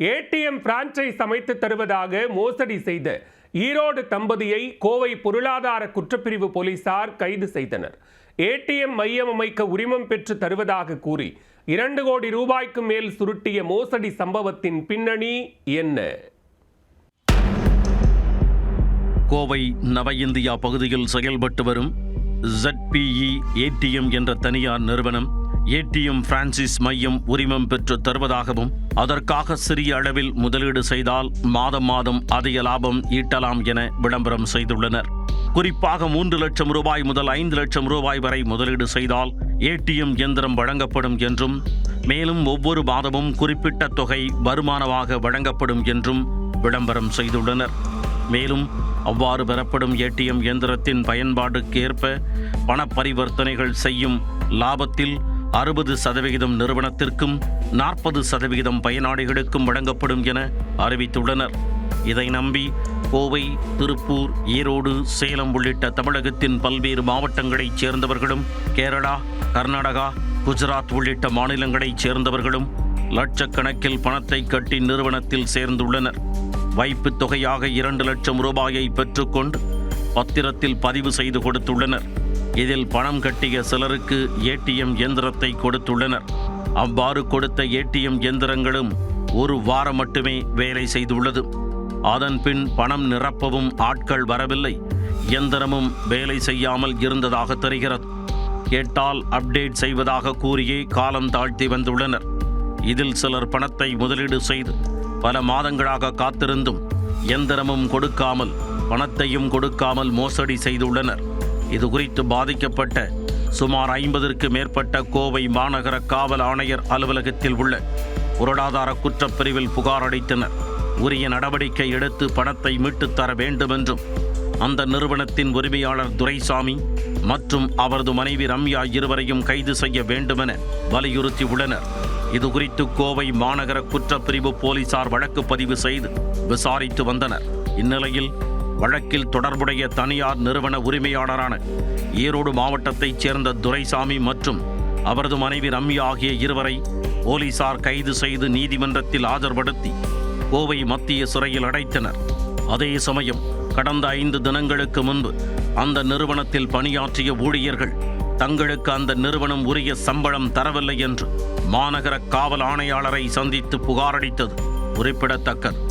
ATM franchise அமைத்து தருவதாக மோசடி செய்த ஈரோடு தம்பதியை கோவை பொருளாதார குற்றப்பிரிவு போலீசார் கைது செய்தனர். ஏடிஎம் மையம் அமைக்க உரிமம் பெற்று தருவதாக கூறி இரண்டு கோடி ரூபாய்க்கு மேல் சுருட்டிய மோசடி சம்பவத்தின் பின்னணி என்ன? கோவை நவ இந்தியா பகுதியில் செயல்பட்டு வரும் ஜட்பிஇ ஏடிஎம் என்ற தனியார் நிறுவனம் ஏடிஎம் பிரான்சிஸ் மையம் உரிமம் பெற்று தருவதாகவும் அதற்காக சிறிய அளவில் முதலீடு செய்தால் மாதம் மாதம் அதிக லாபம் ஈட்டலாம் என விளம்பரம் செய்துள்ளனர். குறிப்பாக மூன்று லட்சம் ரூபாய் முதல் ஐந்து லட்சம் ரூபாய் வரை முதலீடு செய்தால் ஏடிஎம் இயந்திரம் வழங்கப்படும் என்றும் மேலும் ஒவ்வொரு மாதமும் குறிப்பிட்ட தொகை வருமானமாக வழங்கப்படும் என்றும் விளம்பரம் செய்துள்ளனர். மேலும் அவ்வாறு பெறப்படும் ஏடிஎம் இயந்திரத்தின் பயன்பாடுக்கு ஏற்ப பண பரிவர்த்தனைகள் செய்யும் லாபத்தில் அறுபது சதவிகிதம் நிறுவனத்திற்கும் நாற்பது சதவிகிதம் பயனாளிகளுக்கும் வழங்கப்படும் என அறிவித்துள்ளனர். இதை நம்பி கோவை திருப்பூர் ஈரோடு சேலம் உள்ளிட்ட தமிழகத்தின் பல்வேறு மாவட்டங்களைச் சேர்ந்தவர்களும் கேரளா கர்நாடகா குஜராத் உள்ளிட்ட மாநிலங்களைச் சேர்ந்தவர்களும் லட்சக்கணக்கில் பணத்தை கட்டி நிறுவனத்தில் சேர்ந்துள்ளனர். வைப்புத் தொகையாக இரண்டு லட்சம் ரூபாயை பெற்றுக்கொண்டு பத்திரத்தில் பதிவு செய்து கொடுத்துள்ளனர். இதில் பணம் கட்டிய சிலருக்கு ஏடிஎம் இயந்திரத்தை கொடுத்துள்ளனர். அவ்வாறு கொடுத்த ஏடிஎம் இயந்திரங்களும் ஒரு வாரம் மட்டுமே வேலை செய்துள்ளது. அதன் பின் பணம் நிரப்பவும் ஆட்கள் வரவில்லை. இயந்திரமும் வேலை செய்யாமல் இருந்ததாக தெரிகிறது. கேட்டால் அப்டேட் செய்வதாக கூறியே காலம் தாழ்த்தி வந்துள்ளனர். இதில் சிலர் பணத்தை முதலீடு செய்து பல மாதங்களாக காத்திருந்தும் எந்திரமும் கொடுக்காமல் பணத்தையும் கொடுக்காமல் மோசடி செய்துள்ளனர். இது குறித்து பாதிக்கப்பட்ட சுமார் ஐம்பதற்கு மேற்பட்ட கோவை மாநகர காவல் ஆணையர் அலுவலகத்தில் உள்ள பொருளாதார குற்றப்பிரிவில் புகார் அளித்தனர். உரிய நடவடிக்கை எடுத்து பணத்தை மீட்டுத் தர வேண்டுமென்றும் அந்த நிறுவனத்தின் உரிமையாளர் துரைசாமி மற்றும் அவரது மனைவி ரம்யா இருவரையும் கைது செய்ய வேண்டுமென வலியுறுத்தியுள்ளனர். இது குறித்து கோவை மாநகர குற்றப்பிரிவு போலீசார் வழக்கு பதிவு செய்து விசாரித்து வந்தனர். இந்நிலையில் வழக்கில் தொடர்புடைய தனியார் நிறுவன உரிமையாளரான ஈரோடு மாவட்டத்தைச் சேர்ந்த துரைசாமி மற்றும் அவரது மனைவி ரம்யா ஆகிய இருவரை போலீசார் கைது செய்து நீதிமன்றத்தில் ஆஜர்படுத்தி கோவை மத்திய சிறையில் அடைத்தனர். அதே சமயம் கடந்த ஐந்து தினங்களுக்கு முன்பு அந்த நிறுவனத்தில் பணியாற்றிய ஊழியர்கள் தங்களுக்கு அந்த நிறுவனம் உரிய சம்பளம் தரவில்லை என்று மாநகர காவல் ஆணையாளரை சந்தித்து புகாரளித்தது குறிப்பிடத்தக்கது.